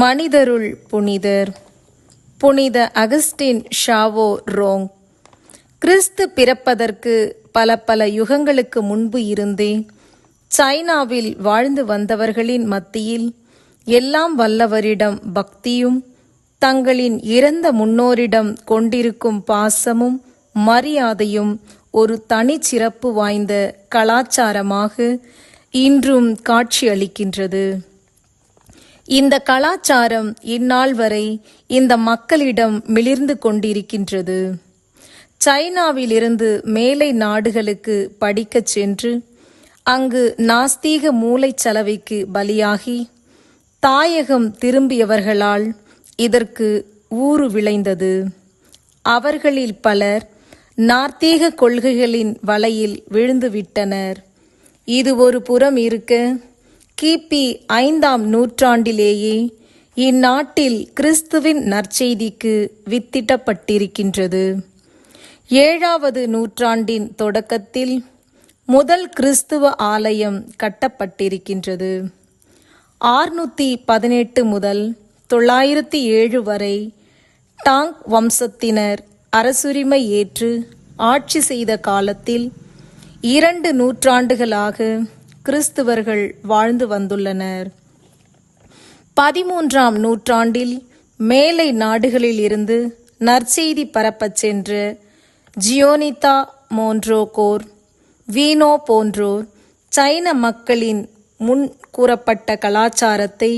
மனிதருள் புனிதர். புனித Augustine ஷாவோ wrong. கிறிஸ்து பிறப்பதற்கு பல பல யுகங்களுக்கு முன்பு இருந்தே சைனாவில் வாழ்ந்து வந்தவர்களின் மத்தியில் எல்லாம் வல்லவரிடம் பக்தியும் தங்களின் இறந்த முன்னோரிடம் கொண்டிருக்கும் பாசமும் மரியாதையும் ஒரு தனிச்சிறப்பு வாய்ந்த கலாச்சாரமாக இன்றும் காட்சியளிக்கின்றது. இந்த கலாச்சாரம் இந்நாள் வரை இந்த மக்களிடம் மிளிர்ந்து கொண்டிருக்கின்றது. சைனாவிலிருந்து மேலை நாடுகளுக்கு படிக்கச் சென்று அங்கு நாஸ்தீக மூளைச்சலவைக்கு பலியாகி தாயகம் திரும்பியவர்களால் இதற்கு ஊறு விளைந்தது. அவர்களில் பலர் நார்த்தீக கொள்கைகளின் வலையில் விழுந்துவிட்டனர். இது ஒரு புறம் இருக்க கிபி ஐந்தாம் நூற்றாண்டிலேயே இந்நாட்டில் கிறிஸ்துவின் நற்செய்திக்கு வித்திட்டப்பட்டிருக்கின்றது. ஏழாவது நூற்றாண்டின் தொடக்கத்தில் முதல் கிறிஸ்துவ ஆலயம் கட்டப்பட்டிருக்கின்றது. ஆறுநூத்தி பதினெட்டு முதல் தொள்ளாயிரத்தி ஏழு வரை டாங் வம்சத்தினர் அரசுரிமை ஏற்று ஆட்சி செய்த காலத்தில் இரண்டு நூற்றாண்டுகளாக கிறிஸ்துவர்கள் வாழ்ந்து வந்துள்ளனர். பதிமூன்றாம் நூற்றாண்டில் மேலை நாடுகளில் இருந்து நற்செய்தி பரப்பச் சென்று ஜியோனிதா மோன்ட்ரோகோர் வீனோ போன்றோர் சைன மக்களின் முன் கூறப்பட்ட கலாச்சாரத்தை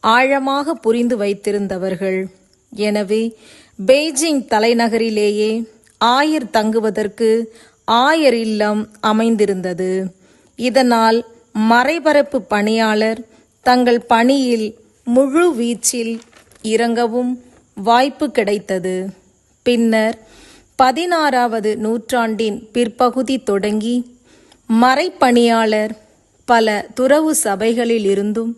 ஆழமாக புரிந்து வைத்திருந்தவர்கள். எனவே பெய்ஜிங் தலைநகரிலேயே ஆயர் தங்குவதற்கு ஆயர் இல்லம் அமைந்திருந்தது. இதனால் மறைபரப்பு பணியாளர் தங்கள் பணியில் முழு வீச்சில் இறங்கவும் வாய்ப்பு கிடைத்தது. பின்னர் பதினாறாவது நூற்றாண்டின் பிற்பகுதி தொடங்கி மறைப்பணியாளர் பல துறவு சபைகளில் இருந்தும்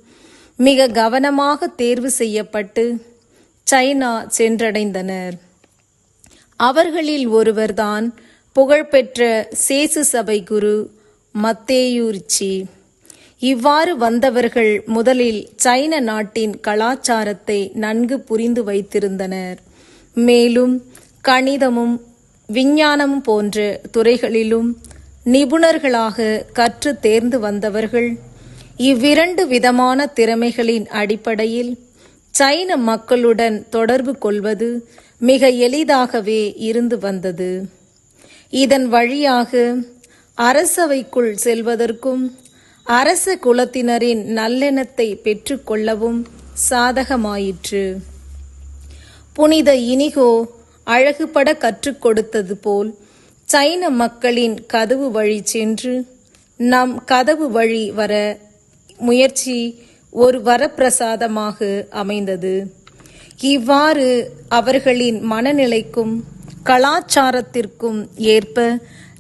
மிக கவனமாக தேர்வு செய்யப்பட்டு சைனா சென்றடைந்தனர். அவர்களில் ஒருவர்தான் புகழ்பெற்ற சேசு சபை குரு மத்தேயூர்ச்சி. இவ்வாறு வந்தவர்கள் முதலில் சைன நாட்டின் கலாச்சாரத்தை நன்கு புரிந்து வைத்திருந்தனர். மேலும் கணிதமும் விஞ்ஞானம் போன்ற துறைகளிலும் நிபுணர்களாக கற்று தேர்ந்து வந்தவர்கள் இவ்விரண்டு விதமான திறமைகளின் அடிப்படையில் சைன மக்களுடன் தொடர்பு கொள்வது மிக எளிதாகவே இருந்து வந்தது. இதன் வழியாக அரசவைக்குள் செல்வதற்கும் அரச குலத்தினரின் நல்லெண்ணத்தை பெற்றுக்கொள்ளவும் சாதகமாயிற்று. புனித இனிகோ அழகுபட கற்றுக் கொடுத்தது போல் சைன மக்களின் கதவு வழி சென்று நம் கதவு வழி வர முயற்சி ஒரு வரப்பிரசாதமாக அமைந்தது. இவ்வாறு அவர்களின் மனநிலைக்கும் கலாச்சாரத்திற்கும் ஏற்ப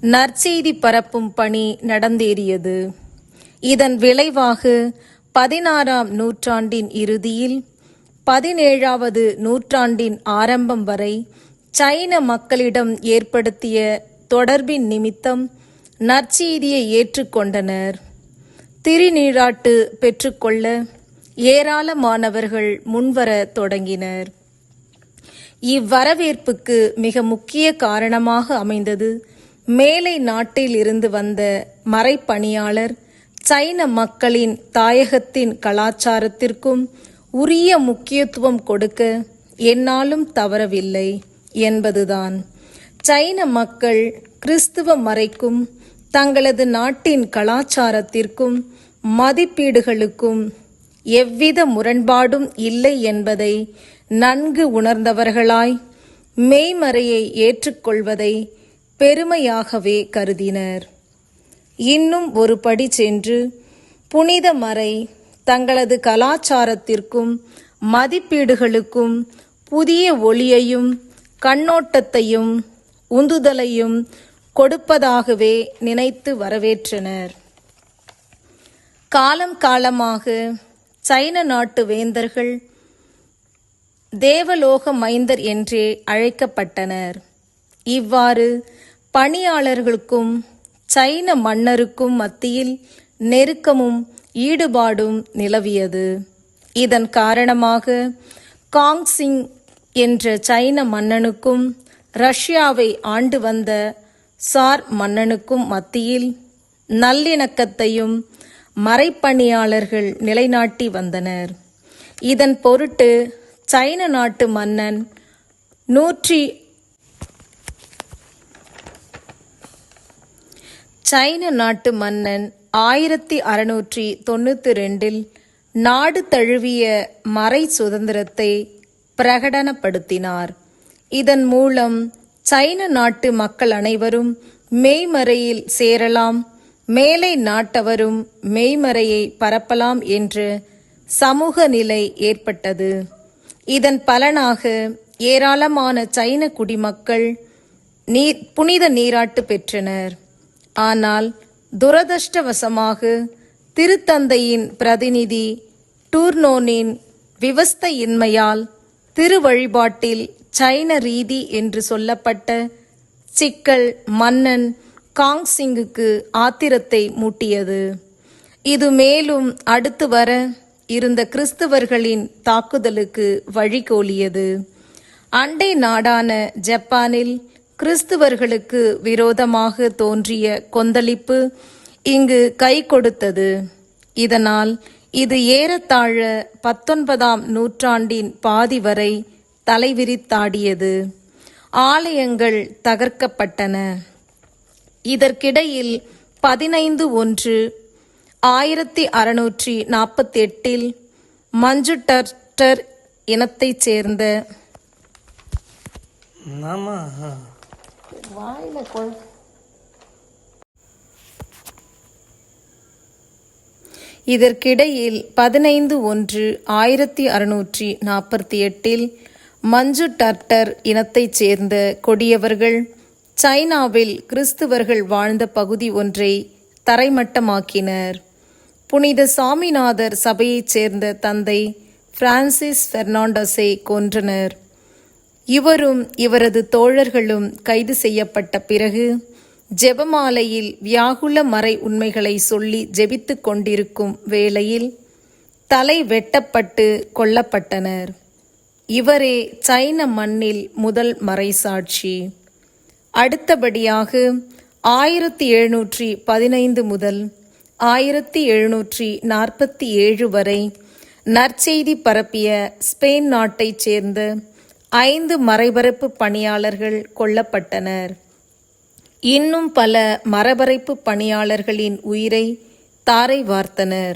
நற்செய்தி பரப்பும் பணி நடந்தேறியது. இதன் விளைவாக பதினாறாம் நூற்றாண்டின் இறுதியில் பதினேழாவது நூற்றாண்டின் ஆரம்பம் வரை சைன மக்களிடம் ஏற்படுத்திய தொடர்பின் நிமித்தம் நற்செய்தியை ஏற்றுக்கொண்டனர் திருநீராட்டு பெற்றுக்கொள்ள ஏராளமானவர்கள் முன்வர தொடங்கினர். இவ்வரவேற்புக்கு மிக முக்கிய காரணமாக அமைந்தது மேலை நாட்டில் இருந்து வந்த மறைப்பணியாளர் சைன மக்களின் தாயகத்தின் கலாச்சாரத்திற்கும் உரிய முக்கியத்துவம் கொடுக்க என்னாலும் தவறவில்லை என்பதுதான். சைன மக்கள் கிறிஸ்துவ மறைக்கும் தங்களது நாட்டின் கலாச்சாரத்திற்கும் மதிப்பீடுகளுக்கும் எவ்வித முரண்பாடும் இல்லை என்பதை நன்கு உணர்ந்தவர்களாய் மெய்மறையை ஏற்றுக்கொள்வதை பெருமையாகவே கருதினர். இன்னும் ஒரு படி சென்று புனித மறை தங்களது கலாச்சாரத்திற்கும் மதிப்பீடுகளுக்கும் புதிய ஒளியையும் கண்ணோட்டத்தையும் உந்துதலையும் கொடுப்பதாகவே நினைத்து வரவேற்றனர். காலம் காலமாக சைன நாட்டு வேந்தர்கள் தேவலோக மைந்தர் என்றே அழைக்கப்பட்டனர். இவ்வாறு பணியாளர்களுக்கும் சைன மன்னருக்கும் மத்தியில் நெருக்கமும் ஈடுபாடும் நிலவியது. இதன் காரணமாக காங்சிங் என்ற சைன மன்னனுக்கும் ரஷ்யாவை ஆண்டு வந்த சார் மன்னனுக்கும் மத்தியில் நல்லிணக்கத்தையும் மறைப்பணியாளர்கள் நிலைநாட்டி வந்தனர். இதன் பொருட்டு சைன நாட்டு மன்னன் நூற்றி சைன நாட்டு மன்னன் ஆயிரத்தி அறுநூற்றி தொண்ணூத்தி ரெண்டில் நாடு தழுவிய மறை சுதந்திரத்தை பிரகடனப்படுத்தினார். இதன் மூலம் சைன நாட்டு மக்கள் அனைவரும் மெய்மறையில் சேரலாம் மேலை நாட்டவரும் மெய்மறையை பரப்பலாம் என்று சமூக நிலை ஏற்பட்டது. இதன் பலனாக ஏராளமான சைன குடிமக்கள் நீர் புனித நீராட்டு பெற்றனர். ஆனால் துரதிருஷ்டவசமாக திருத்தந்தையின் பிரதிநிதி டூர்னோனின் விவஸ்தையின்மையால் திருவழிபாட்டில் சைன ரீதி என்று சொல்லப்பட்ட சிக்கல் மன்னன் காங்சிங்குக்கு ஆத்திரத்தை மூட்டியது. இது மேலும் அடுத்து வர இருந்த கிறிஸ்தவர்களின் தாக்குதலுக்கு வழிகோலியது. அண்டை நாடான ஜப்பானில் கிறிஸ்துவர்களுக்கு விரோதமாக தோன்றிய கொந்தளிப்பு இங்கு கை கொடுத்தது. இதனால் இது ஏறத்தாழ பத்தொன்பதாம் நூற்றாண்டின் பாதி வரை தலைவிரித்தாடியது. ஆலயங்கள் தகர்க்கப்பட்டன. இதற்கிடையில் பதினைந்து ஒன்று ஆயிரத்தி அறுநூற்றி நாற்பத்தி எட்டில் மஞ்சுடர்டர் இனத்தைச் சேர்ந்த ஆமா இதற்கிடையில் பதினைந்து ஒன்று ஆயிரத்தி அறுநூற்றி நாற்பத்தி எட்டில் மஞ்சு டர்டர் இனத்தைச் சேர்ந்த கொடியவர்கள் சைனாவில் கிறிஸ்துவர்கள் வாழ்ந்த பகுதி ஒன்றை தரைமட்டமாக்கினர். புனித சாமிநாதர் சபையைச் சேர்ந்த தந்தை பிரான்சிஸ் பெர்னாண்டஸை கொன்றனர். இவரும் இவரது தோழர்களும் கைது செய்யப்பட்ட பிறகு ஜெபமாலையில் வியாகுல மறை உண்மைகளை சொல்லி ஜெபித்து கொண்டிருக்கும் வேளையில் தலை வெட்டப்பட்டு கொல்லப்பட்டனர். இவரே சைன மண்ணில் முதல் மறைசாட்சி அடுத்தபடியாக ஆயிரத்தி எழுநூற்றி பதினைந்து முதல் ஆயிரத்தி எழுநூற்றி நாற்பத்தி ஏழு வரை நற்செய்தி பரப்பிய ஸ்பெயின் நாட்டைச் சேர்ந்த ஐந்து மறைபரப்பு பணியாளர்கள் கொல்லப்பட்டனர். இன்னும் பல மரபரைப்பு பணியாளர்களின் உயிரை தாரை வார்த்தனர்.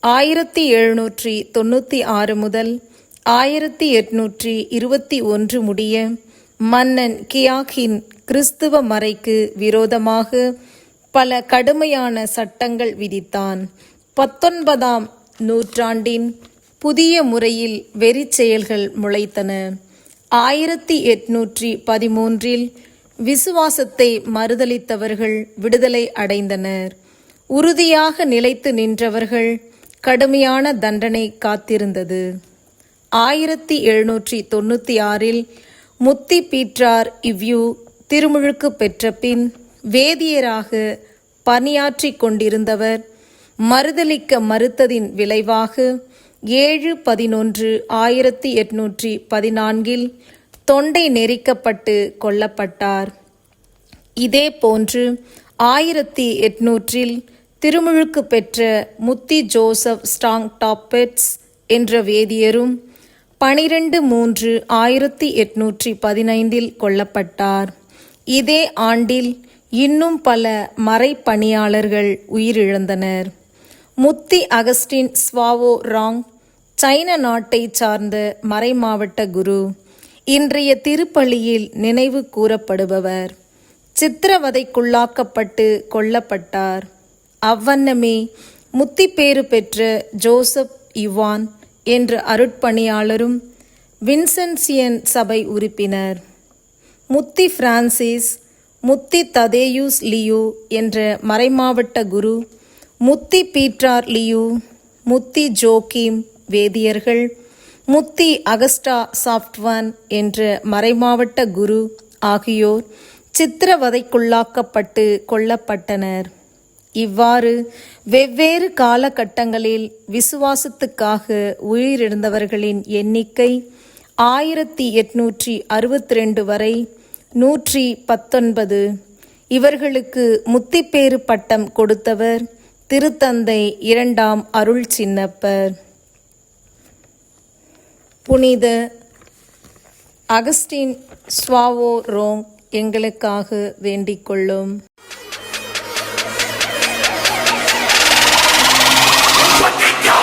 ஆயிரத்தி எழுநூற்றி தொண்ணூற்றி ஆறு முதல் ஆயிரத்தி எட்நூற்றி இருபத்தி ஒன்று முடிய மன்னன் கியாகின் கிறிஸ்துவ மறைக்கு விரோதமாக பல கடுமையான சட்டங்கள் விதித்தான். பத்தொன்பதாம் நூற்றாண்டின் புதிய முறையில் வெறிச்செயல்கள் முளைத்தன. ஆயிரத்தி எட்நூற்றி பதிமூன்றில் விசுவாசத்தை மறுதலித்தவர்கள் விடுதலை அடைந்தனர். உறுதியாக நிலைத்து நின்றவர்கள் கடுமையான தண்டனை காத்திருந்தது. ஆயிரத்தி எழுநூற்றி தொண்ணூற்றி ஆறில் முத்தி பீற்றார் இவ்யூ திருமுழுக்கு பெற்ற பின் வேதியராக பணியாற்றி கொண்டிருந்தவர் மறுதலிக்க மறுத்ததின் விளைவாக ஏழு பதினொன்று ஆயிரத்தி எட்நூற்றி பதினான்கில் தொண்டை நெரிக்கப்பட்டு கொல்லப்பட்டார். இதே போன்று ஆயிரத்தி எட்நூற்றில் திருமுழுக்கு பெற்ற முத்தி ஜோசப் ஸ்டாங் டாப்பெட்ஸ் என்ற வேதியரும் பனிரெண்டு மூன்று ஆயிரத்தி எட்நூற்றி பதினைந்தில் கொல்லப்பட்டார். இதே ஆண்டில் இன்னும் பல மறைப்பணியாளர்கள் உயிரிழந்தனர். முத்தி அகஸ்டின் ஸ்வாவோ ராங் சைன நாட்டைச் சார்ந்த மறைமாவட்ட குரு. இன்றைய திருப்பள்ளியில் நினைவு கூறப்படுபவர். சித்திரவதைக்குள்ளாக்கப்பட்டு கொல்லப்பட்டார். அவ்வண்ணமே முத்திப்பேறு பெற்ற ஜோசப் இவான் என்ற அருட்பணியாளரும் வின்சென்சியன் சபை உறுப்பினர். முத்தி பிரான்சிஸ் முத்தி ததேயூஸ் லியூ என்ற மறைமாவட்ட குரு முத்தி பீட்ரார் லியூ முத்தி ஜோகிம் வேதியர்கள் முத்தி அகஸ்டா சாஃப்ட்வான் என்ற மறைமாவட்ட குரு ஆகியோர் சித்திரவதைக்குள்ளாக்கப்பட்டு கொல்லப்பட்டனர். இவ்வாறு வெவ்வேறு காலகட்டங்களில் விசுவாசத்துக்காக உயிரிழந்தவர்களின் எண்ணிக்கை ஆயிரத்தி எட்நூற்றி அறுபத்தி ரெண்டு வரை நூற்றி பத்தொன்பது. இவர்களுக்கு முத்திப்பேறு பட்டம் கொடுத்தவர் திருத்தந்தை இரண்டாம் அருள் சின்னப்பர் புனித அகஸ்டின் ஸ்வாவோ ரோங் எங்களுக்காக வேண்டிக் கொள்ளும்